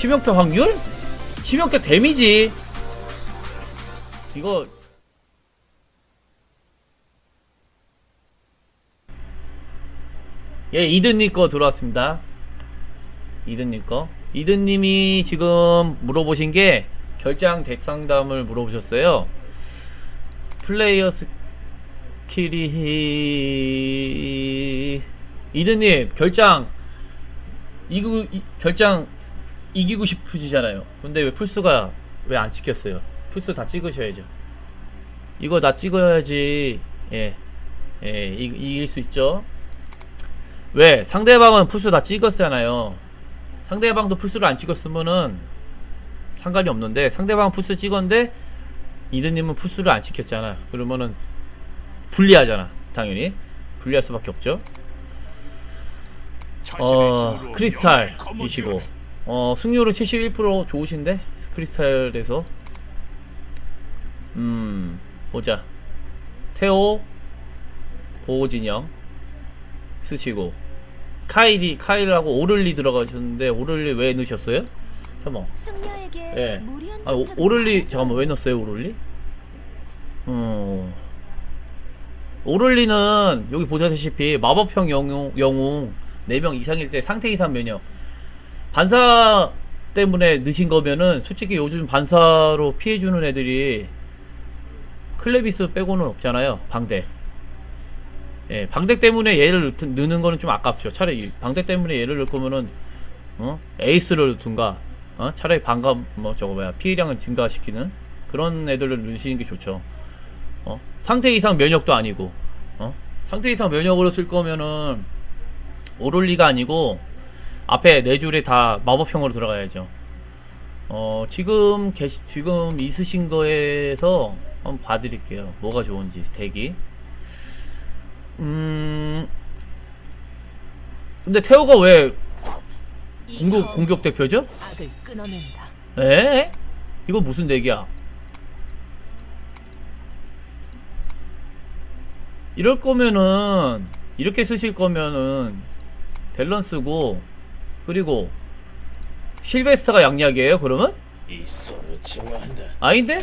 치명타 확률? 치명타 데미지? 이거 예 이든님 거 들어왔습니다. 이든님 거. 이든님이 지금 물어보신 게 결장 대상담을 물어보셨어요. 플레이어 스킬이 이든님 결장. 이구 이- 결장 이기고 싶으시잖아요. 근데 왜 풀스가 왜 안 찍혔어요? 풀스 다 찍으셔야죠. 이거 다 찍어야지 예, 예 이, 이길 수 있죠. 왜 상대방은 풀스 다 찍었잖아요. 상대방도 풀스를 안 찍었으면은 상관이 없는데 상대방은 풀스 찍었는데 이드님은 풀스를 안 찍혔잖아. 그러면은 불리하잖아. 당연히 불리할 수밖에 없죠. 어 크리스탈이시고 어 승률은 71% 좋으신데 크리스탈에서 음 보자 테오 보호진영 쓰시고 카일이 카일하고 오를리 들어가셨는데 오를리 왜 넣으셨어요? 잠깐만 예. 아 오, 오를리. 잠깐만 왜 넣었어요 오를리? 어 오를리는 여기 보다시피 마법형 영웅 영웅 4명 이상일 때 상태 이상 면역 반사 때문에 넣으신 거면은 솔직히 요즘 반사로 피해주는 애들이 클레비스 빼고는 없잖아요 방대. 예 방대 때문에 얘를 넣- 넣는 거는 좀 아깝죠. 차라리 방대 때문에 얘를 넣을 거면은 어? 에이스를 넣든가 어? 차라리 반감 뭐 저거 뭐야 피해량을 증가시키는 그런 애들을 넣으시는 게 좋죠. 어? 상태 이상 면역도 아니고 어? 상태 이상 면역으로 쓸 거면은 오롤리가 아니고 앞에 네 줄이 다 마법형으로 들어가야죠. 어 지금 계시 지금 있으신 거에서 한번 봐드릴게요. 뭐가 좋은지 대기. 음 근데 태호가 왜 공격 공격 대표죠? 에? 이거 무슨 대기야? 이럴 거면은 이렇게 쓰실 거면은 밸런스고 그리고 실베스타가 양약이에요 그러면? 아닌데?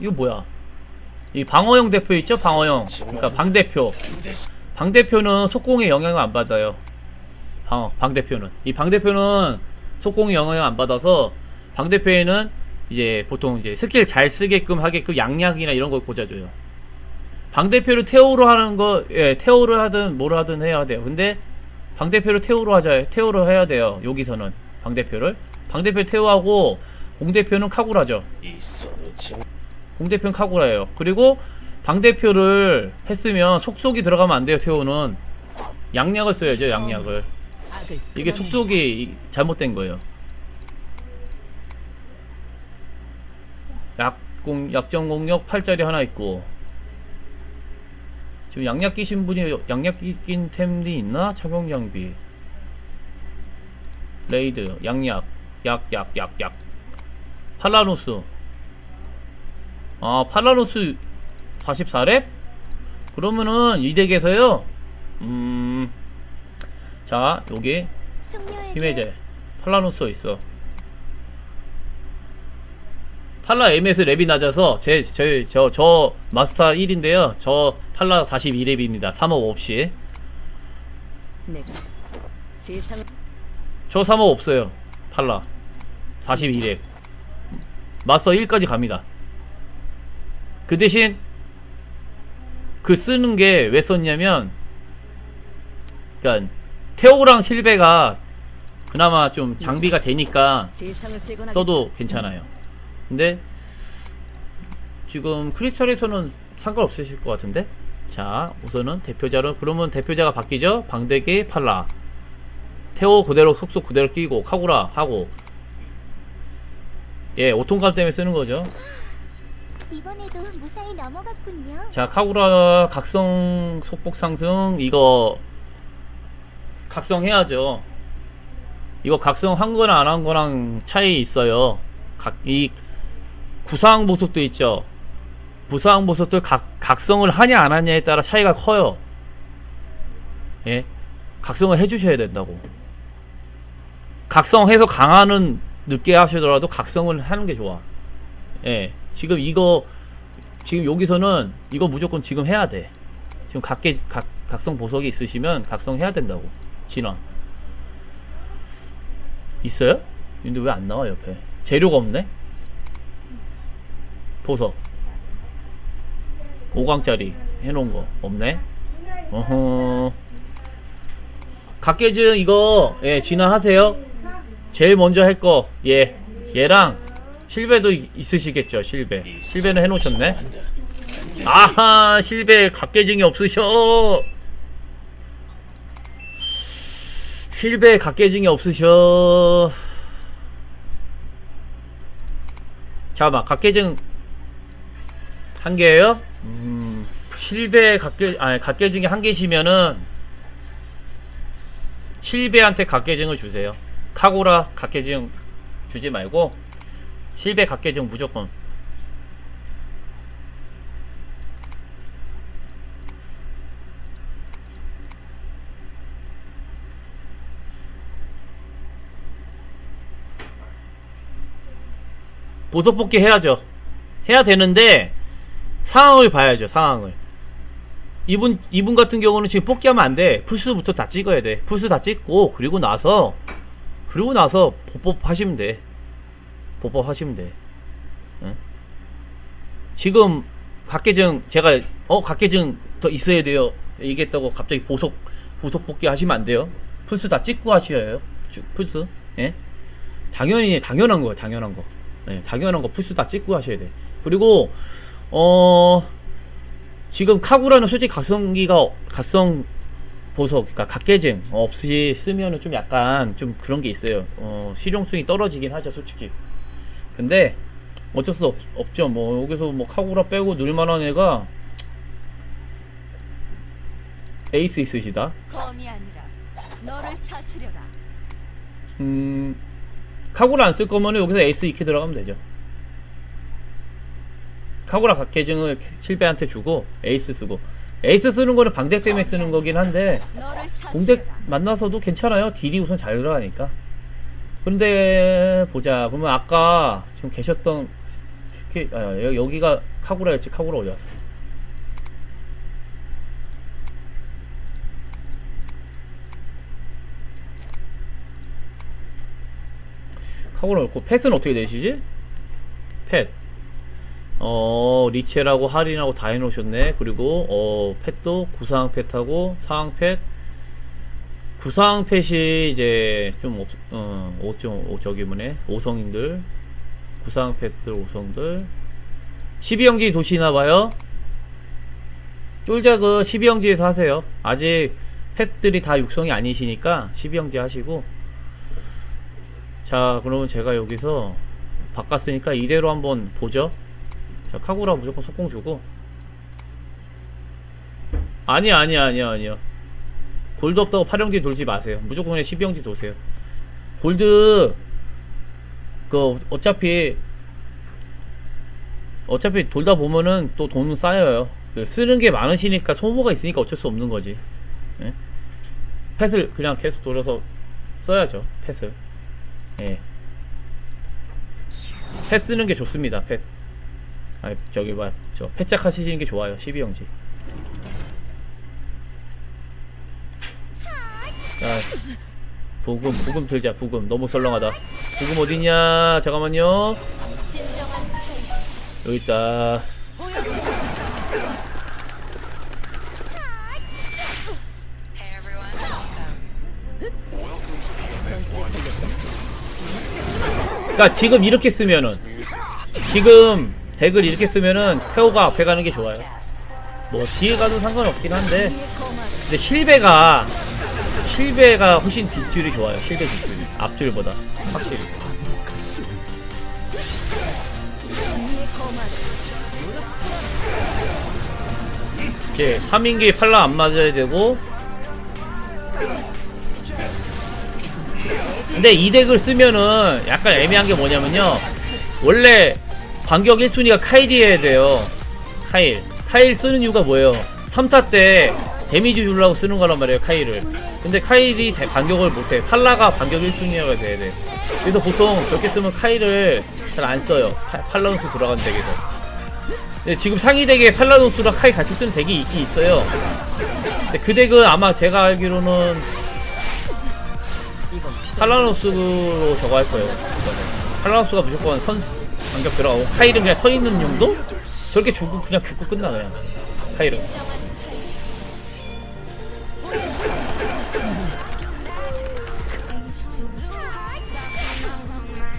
이거 뭐야? 이 방어형 대표 있죠? 방어형. 그러니까 방 대표. 반드시 방 대표는 속공에 영향을 안 받아요. 방, 방 대표는. 이 방 대표는 속공에 영향을 안 받아서 방 대표에는 이제 보통 이제 스킬 잘 쓰게끔 하게끔 양약이나 이런 걸 꽂아줘요. 방 대표를 태오로 하는 거 예, 태오를 하든 뭐를 하든 해야 돼요. 근데 방 대표를 태오로 하자 태오로 해야 돼요 여기서는 방 대표를 방 대표 태오하고 공 대표는 카구라죠 공대표는 카구라예요. 그리고 방대표를 했으면 속속이 들어가면 안 돼요. 태호는 양약을 써야죠. 양약을. 이게. 속속이 이- 잘못된 거예요. 약공 약정 공력 8짜리 하나 있고 지금 양약 끼신 분이 양약 끼- 낀 템이 있나? 착용 장비. 레이드 양약 약 약 약약. 팔라노스. 아 팔라노스 44렙? 그러면은 이 덱에서요? 음자 여기 숙녀에게 팀해제 팔라노스 있어 팔라 MS 랩이 낮아서 제저저 저 마스터 1인데요. 저 팔라 42랩입니다. 3업 없이. 세상을 저 3업 없어요. 팔라. 42랩. 마스터 1까지 갑니다. 그 대신 그 쓰는 게 왜 썼냐면 그니까 테오랑 실베가 그나마 좀 장비가 되니까. 써도 괜찮아요. 근데 지금 크리스탈에서는 상관없으실 것 같은데? 자, 우선은 대표자로 그러면 대표자가 바뀌죠? 방대기 팔라. 태오 그대로 속속 그대로 끼고 카구라 하고 예, 오통감 때문에 쓰는 거죠. 이번에도 무사히 넘어갔군요. 자, 카구라 각성 속복 상승 이거 각성 해야죠. 이거 각성 한 거나 안한 거랑 차이 있어요. 각, 이 구상 보석도 있죠. 부상 보석도 각, 각성을 하냐 안 하냐에 따라 차이가 커요. 예. 각성을 해주셔야 된다고. 각성해서 강화는 늦게 하시더라도 각성을 하는 게 좋아. 예. 지금 이거 지금 여기서는 이거 무조건 지금 해야 돼. 지금 각계 각 각성 보석이 있으시면 각성해야 된다고. 진화. 있어요? 근데 왜 안 나와 옆에? 재료가 없네. 보석. 5강짜리 해놓은 거 없네. 어허. 각계증 이거 예 진화하세요. 제일 먼저 할 거 예. 얘랑 실베도 이- 있으시겠죠 실베. 실베는 해놓으셨네. 아하 실베 각계증이 없으셔. 실베 각계증이 없으셔. 잠깐만 각계증 한 개예요? 음, 실베 각계 아니 각계증이 한 개시면은 실베한테 각계증을 주세요. 카고라 각계증 주지 말고 실베 각계증 무조건. 보석 뽑기 해야죠. 해야 되는데 상황을 봐야죠. 상황을. 이분 이분 같은 경우는 지금 뽑기하면 안 돼. 풀스부터 다 찍어야 돼. 풀스 다 찍고 그리고 나서 그리고 나서 보법 하시면 돼. 보법 하시면 돼. 응? 지금 각계증 제가 어 각계증 더 있어야 돼요. 얘기했다고 갑자기 보석 보석 뽑기 하시면 안 돼요. 풀스 다 찍고 하셔야 해요. 쭉 풀스. 예? 당연히 당연한 거예요. 당연한 거. 네, 당연한 거 풀스 다 찍고 하셔야 돼. 그리고 어 지금 카구라는 솔직히 각성기가 각성 보석 그러니까 각계증 없이 쓰면은 좀 약간 좀 그런 게 있어요. 어 실용성이 떨어지긴 하죠, 솔직히. 근데 어쩔 수 없, 없죠. 뭐 여기서 뭐 카구라 빼고 늘만한 애가 에이스 있으시다. 검이 아니라 너를 다스려라. 음 카구라 안 쓸 거면 여기서 에이스 익히 들어가면 되죠. 카구라 각계증을 실베한테 주고 에이스 쓰고 에이스 쓰는 거는 방대 때문에 쓰는 거긴 한데 다스려라. 만나서도 괜찮아요. 딜이 우선 잘 들어가니까. 그런데 보자. 그러면 아까 지금 계셨던 스키 아, 여- 여기가 카구라였지. 카구라 어디 갔어? 카구라 없고 펫은 어떻게 되시지? 펫. 어 리체라고 할인하고 다 해놓으셨네. 그리고 어 펫도 구상 펫하고 상황 펫. 구상 펫이 이제 좀 없, 어, 5.5 저기 뭐네. 5성인들. 구상 펫들 5성들. 12형지 도시나봐요. 쫄작은 12형지에서 하세요. 아직 펫들이 다 육성이 아니시니까 12형지 하시고. 자 그러면 제가 여기서 바꿨으니까 이대로 한번 보죠 자 카구라 무조건 속공 주고. 아니야 아니야 아니야 아니야 골드 없다고 8형지 돌지 마세요. 무조건 그냥 12형지 도세요. 골드 그 어차피 어차피 돌다 보면은 또 돈은 쌓여요. 그 쓰는 게 많으시니까 소모가 있으니까 어쩔 수 없는 거지. 예? 펫을 그냥 계속 돌려서 써야죠 펫을. 예. 펫 쓰는 게 좋습니다 펫 아, 저기 뭐저 패짝 하시는 게 좋아요. 12형지 자 부금 부금 들자 부금. 너무 썰렁하다. 부금 어딨냐? 잠깐만요. 여기 있다. 그러니까 지금 이렇게 쓰면은 지금 덱을 이렇게 쓰면은 태호가 앞에 가는 게 좋아요 뭐 뒤에 가도 상관없긴 한데 근데 실베가 실베가 훨씬 뒷줄이 좋아요. 실베 뒷줄이 앞줄보다 확실히. 이제 3인기 팔라 안 맞아야 되고. 근데 이 덱을 쓰면은 약간 애매한 게 뭐냐면요. 원래 반격 1순위가 카일이어야 돼요. 카일. 카일 쓰는 이유가 뭐예요? 3타 때 데미지 주려고 쓰는 거란 말이에요 카이를 근데 카일이 대- 반격을 못해 팔라가 반격 1순위가 돼야 돼 그래서 보통 저렇게 쓰면 카일을 잘 안 써요 파- 팔라노스 들어간 덱에서 근데 지금 상위 덱에 팔라노스랑 카일 같이 쓰는 덱이 있긴 있어요 근데 그 덱은 아마 제가 알기로는 팔라노스로 저거 할 거예요. 팔라노스가 무조건 선 반격 들어가고 카일은 그냥 서 있는 정도? 저렇게 죽고 그냥 죽고 끝나 그냥. 카일은.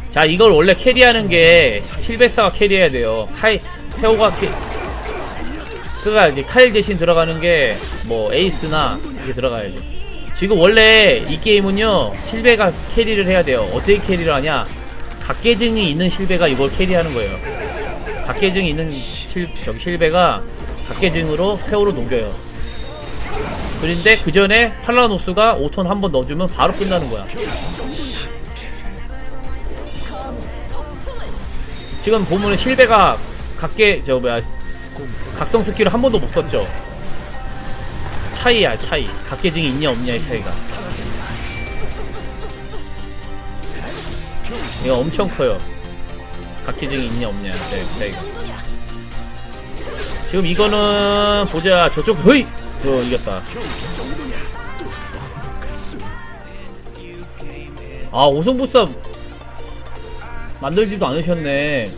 자 이걸 원래 캐리하는 게 실베사가 캐리해야 돼요. 카이 세오가 캐 그가 이제 카일 대신 들어가는 게 뭐 에이스나 이게 들어가야죠. 지금 원래 이 게임은요 실베가 캐리를 해야 돼요. 어떻게 캐리를 하냐 각계증이 있는 실베가 이걸 캐리하는 거예요 각계증이 있는 실 저기 실베가 각계증으로 세오로 녹여요 그런데 그 전에 팔라노스가 5톤 한 번 넣어주면 바로 끝나는 거야 지금 보면은 실베가 각계 저 뭐야 각성 스킬을 한 번도 못 썼죠. 차이야 차이. 각계증이 있냐 없냐의 차이가. 이거 엄청 커요. 각계증이 있냐 없냐의 차이가. 지금 이거는 보자 저쪽 허이 저 이겼다. 아 오성보쌈 만들지도 않으셨네.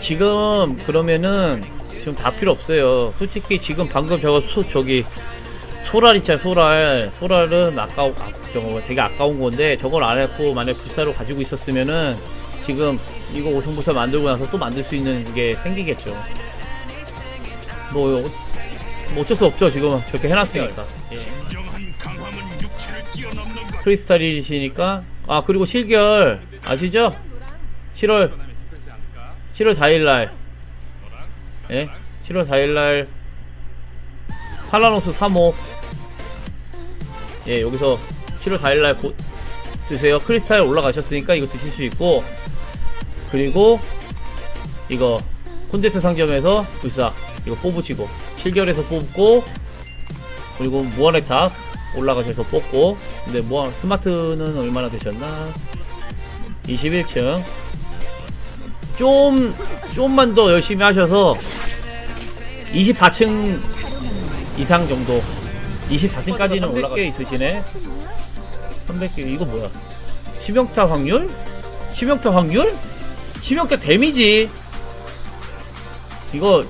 지금 그러면은 지금 다 필요 없어요. 솔직히 지금 방금 저거 소 저기 소랄 있잖아 소랄 소랄은 아까워 아, 저거 되게 아까운 건데 저걸 안 했고 만약 불사로 가지고 있었으면은 지금 이거 오성부사 만들고 나서 또 만들 수 있는 게 생기겠죠. 뭐, 어- 뭐 어쩔 수 없죠 지금 저렇게 해놨으니까. 예. 크리스탈이시니까 아 그리고 실결 아시죠? 7월 7월 4일날 예? 7월 4일날 팔라노스 3호 예 여기서 7월 4일날 보, 드세요. 크리스탈 올라가셨으니까 이거 드실 수 있고 그리고 이거 콘텐츠 상점에서 불사 이거 뽑으시고 실결에서 뽑고 그리고 무한의 탑 올라가셔서 뽑고 근데 무한 스마트는 얼마나 되셨나? 21층. 좀 좀만 더 열심히 하셔서 24층 이상 정도 24층까지는 올라가 꽤 있으시네. 300개 이거 뭐야? 치명타 확률? 치명타 확률? 치명타 데미지? 이거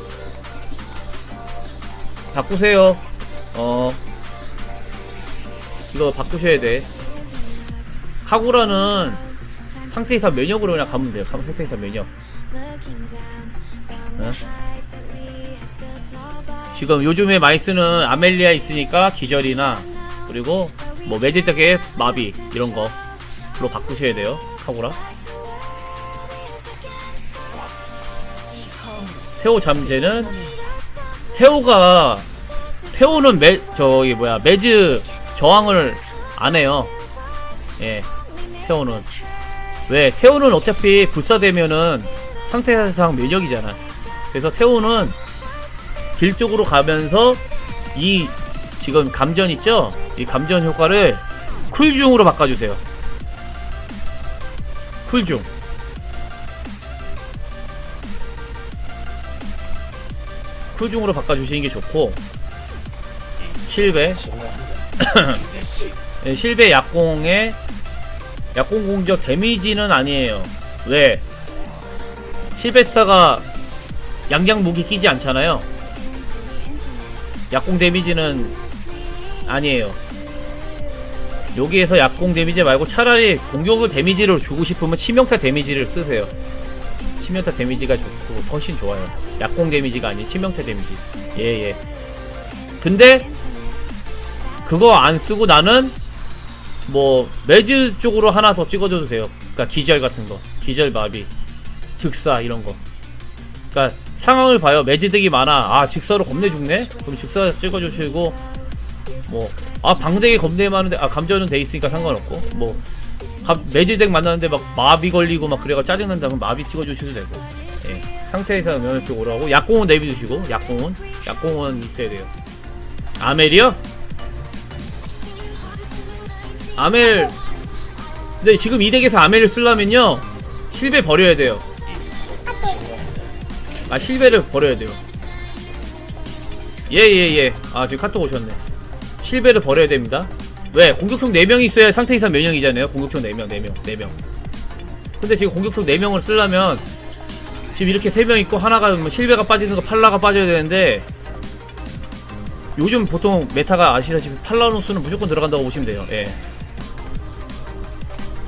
바꾸세요. 어. 이거 바꾸셔야 돼. 카구라는 상태 이상 면역으로 그냥 가면 돼요. 상태 이상 면역. 어? 지금 요즘에 많이 쓰는 아멜리아 있으니까 기절이나 그리고 뭐 매질적의 마비 이런 거로 바꾸셔야 돼요. 카구라. 태오 잠재는 태오가 태오는 매 저기 뭐야 매즈 저항을 안 해요. 예 태오는. 왜? 태오는 어차피 불사되면은 상태상 면역이잖아. 그래서 태오는 길 쪽으로 가면서 이 지금 감전 있죠 이 감전 효과를 쿨중으로 바꿔주세요 쿨중 쿨중으로 바꿔주시는 게 좋고 실베 예, 실베 약공의 약공 공격 데미지는 아니에요. 왜? 실베스타가 양양 무기 끼지 않잖아요. 약공 데미지는 아니에요. 여기에서 약공 데미지 말고 차라리 공격을 데미지를 주고 싶으면 치명타 데미지를 쓰세요. 치명타 데미지가 좋고 훨씬 좋아요. 약공 데미지가 아닌 치명타 데미지. 예, 예. 근데 그거 안 쓰고 나는 뭐 매즈 쪽으로 하나 더 찍어줘도 돼요. 그러니까 기절 같은 거, 기절 마비, 즉사 이런 거. 그러니까 상황을 봐요. 매즈 덱이 많아. 아 직사로 겁내 죽네. 그럼 직사 찍어주시고 뭐 아 방대기 겁내 많은데 아 감전은 돼 있으니까 상관없고 뭐 감- 매즈 덱 만나는데 막 마비 걸리고 막 그래가 짜증난다 그럼 마비 찍어주셔도 되고 예. 상태에서 면역 쪽으로 하고 약공은 내비두시고 약공은 약공은 있어야 돼요. 아멜이요? 아멜 근데 지금 이 덱에서 아멜을 쓰려면요 실베 버려야 돼요. 아 실베를 버려야 돼요. 예예 예. 아 지금 카톡 오셨네. 실베를 버려야 됩니다. 왜? 공격형 4명이 있어야 상태 이상 면역이잖아요. 공격형 4명, 4명, 4명. 근데 지금 공격형 4명을 쓰려면 지금 이렇게 3명 있고 하나가 뭐 실베가 빠지는 거 팔라가 빠져야 되는데 요즘 보통 메타가 아시다시피 팔라노스는 무조건 들어간다고 보시면 돼요. 예.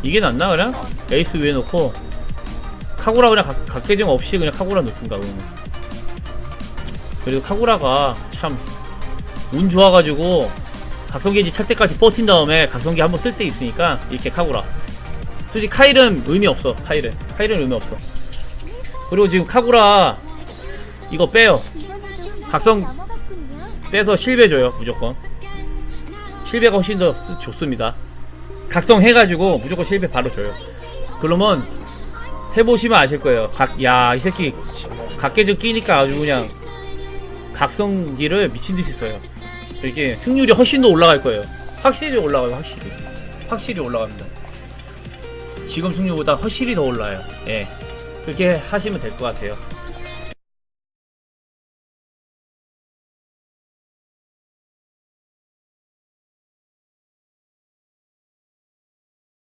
이게 낫나 그냥? 에이스 위에 놓고 카구라 그냥 각, 각계정 없이 그냥 카구라 놓든가 그러면. 그리고 카구라가 참 운 좋아가지고 각성기지 찰 때까지 버틴 다음에 각성기 한번 쓸 때 있으니까 이렇게 카구라. 솔직히 카일은 의미 없어 카일은. 카일은 의미 없어. 그리고 지금 카구라 이거 빼요. 각성-. 빼서 실베 줘요 무조건. 실베가 훨씬 더 쓰- 좋습니다. 각성 해가지고 무조건 실베 바로 줘요. 그러면 해보시면 아실 거예요. 각, 야 이 새끼 징한 각계적 끼니까 아주 그냥 각성기를 미친듯이 써요. 이게 승률이 훨씬 더 올라갈 거예요. 확실히 올라가요 확실히. 확실히 올라갑니다. 지금 승률보다 훨씬 더 올라요. 예. 그렇게 하시면 될 것 같아요